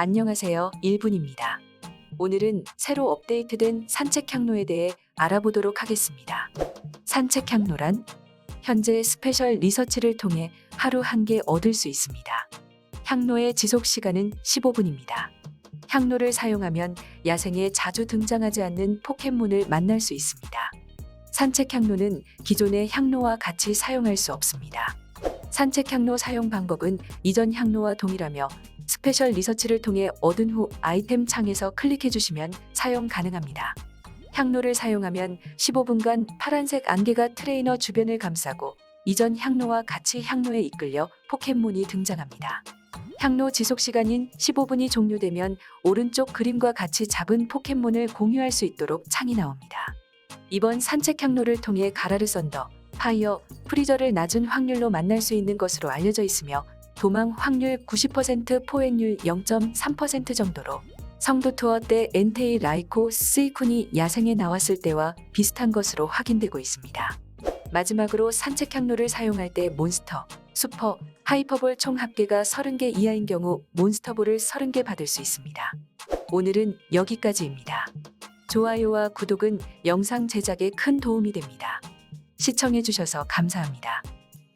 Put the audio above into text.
안녕하세요. 1분입니다. 오늘은 새로 업데이트된 산책 향로에 대해 알아보도록 하겠습니다. 산책 향로란 현재 스페셜 리서치를 통해 하루 한 개 얻을 수 있습니다. 향로의 지속 시간은 15분입니다. 향로를 사용하면 야생에 자주 등장하지 않는 포켓몬을 만날 수 있습니다. 산책 향로는 기존의 향로와 같이 사용할 수 없습니다. 산책 향로 사용 방법은 이전 향로와 동일하며 스페셜 리서치를 통해 얻은 후 아이템 창에서 클릭해 주시면 사용 가능합니다. 향로를 사용하면 15분간 파란색 안개가 트레이너 주변을 감싸고 이전 향로와 같이 향로에 이끌려 포켓몬이 등장합니다. 향로 지속 시간인 15분이 종료되면 오른쪽 그림과 같이 잡은 포켓몬을 공유할 수 있도록 창이 나옵니다. 이번 산책 향로를 통해 가라르 썬더, 파이어, 프리저를 낮은 확률로 만날 수 있는 것으로 알려져 있으며 도망 확률 90% 포획률 0.3% 정도로 성도 투어 때 엔테이 라이코 스이쿤이 야생에 나왔을 때와 비슷한 것으로 확인되고 있습니다. 마지막으로 산책 향로를 사용할 때 몬스터, 슈퍼, 하이퍼볼 총 합계가 30개 이하인 경우 몬스터볼을 30개 받을 수 있습니다. 오늘은 여기까지입니다. 좋아요와 구독은 영상 제작에 큰 도움이 됩니다. 시청해주셔서 감사합니다.